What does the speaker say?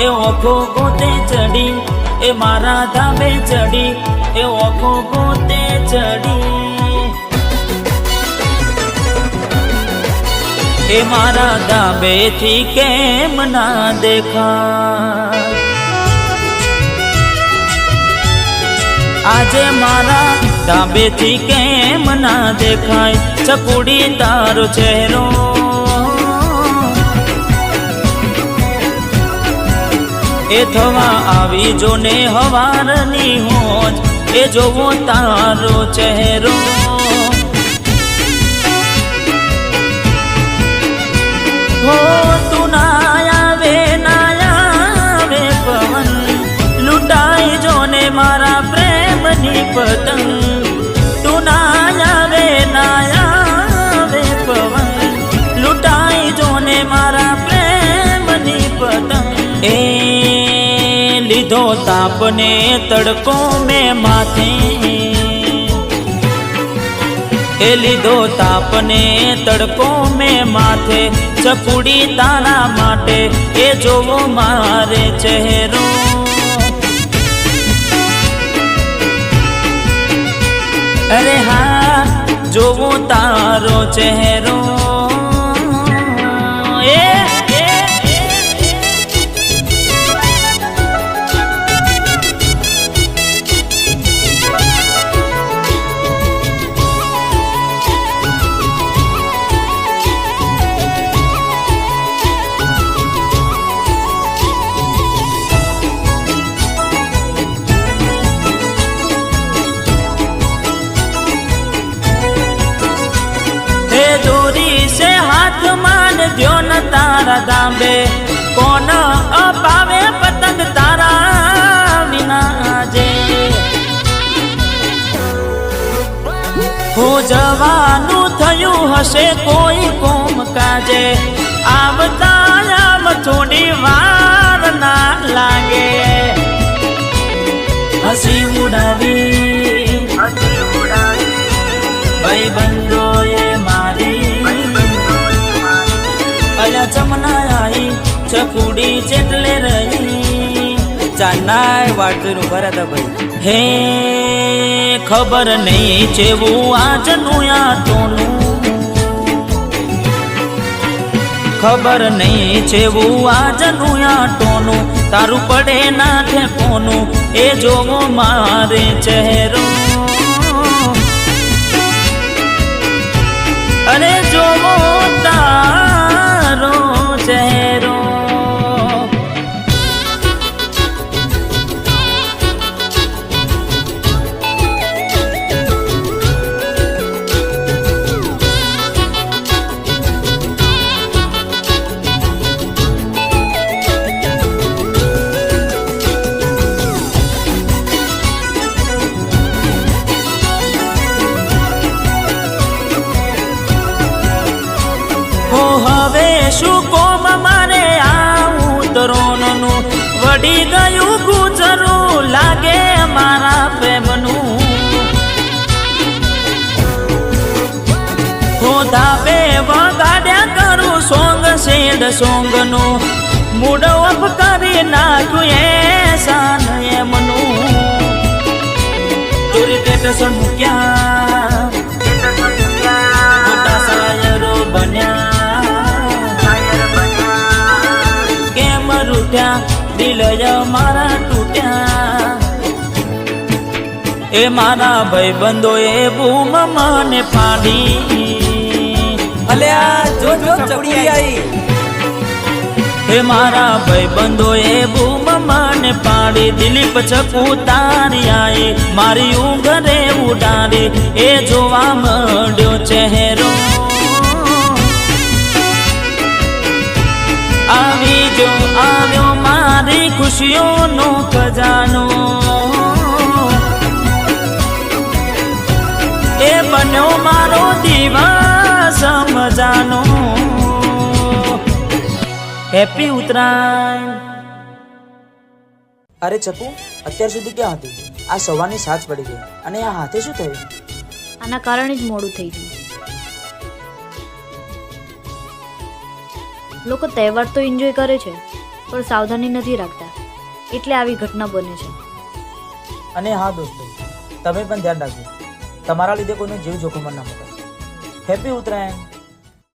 એ ઓખો ગોતે ચડી, એ મારા ધાબે ચડી એ ઓખો ગોતે ચડી. એ મારા ધાબેથી કેમ ના દેખા આજે મારા ધાબેથી કેમ ના દેખાય? ચકુડી તારો ચહેરો એ થવા આવી જો ને હવારની હોજ એ જોવો તારો ચહેરો. હો લીધો તાપને તડકો મેં માથે. એ લીધો તાપને તડકો મેં માથે. ચપુડી તારા માટે એ જોવો મારે ચહેરો. અરે હા, જોવો તારો ચહેરો. દાંબે કોણ અપાવે પતંગ તારા વિના જે હું જવાનું થયું હશે કોઈ કોમ કાજે આવતા આમ થોડી વાર ના લાગે. હસી ઉડાવી ભાઈ બંધો એ ચકુડી જેટલે રહી. ચાનાય વાટનું ભરા તા ભાઈ. હે, ખબર નહીં જેવું આજનું આ તોનું ખબર નહીં જેવું આજનું આ ટોનું તારું પડે ના ઠેકોનું એ જોવો મારે ચહેરો. અરે જોવો તારો હવે શું કોમ મારે આવું તરોનનું વડી ગયું ગુજરું લાગે મારા પ્રેમનું. હું ધાબે વગાડ્યા કરું સોંગ, શેડ સોંગનું. મૂડ ઓફ કરી નાખ્યું એ સાન એમનું. ચોરી ટેટસન એ મારા ભાઈ બંધો એ બૂમ મને ફાડી અલ્યા જો જો ચકડી આવી હે મારા ભાઈ બંધો એ બૂમ મને પાડી. દિલીપ છકુ તારી આઈ મારી ઊંઘ રે ઉડાડી. એ જોવા મળ્યો ચહેરો. આવી જો આવ્યો મારી ખુશીઓનો ખજાનો. બન્યો મારો દિવસ મજાનો. હેપી ઉત્તરાયણ. અરે ચકુ અત્યાર સુધી ક્યાં હતી? આ સવારની સાચ પડી ગઈ. અને આ હાથે શું થયું? આના કારણે જ મોડું થઈ ગયું. લોકો તહેવાર તો એન્જોય કરે છે પણ સાવધાની નથી રાખતા. એટલે આવી ઘટના બને છે. અને હા દોસ્તો તમે પણ ધ્યાન રાખજો. તમારા લીધે કોઈનો જીવ જોખમમાં ન મૂકાય. હેપી ઉત્તરાયણ.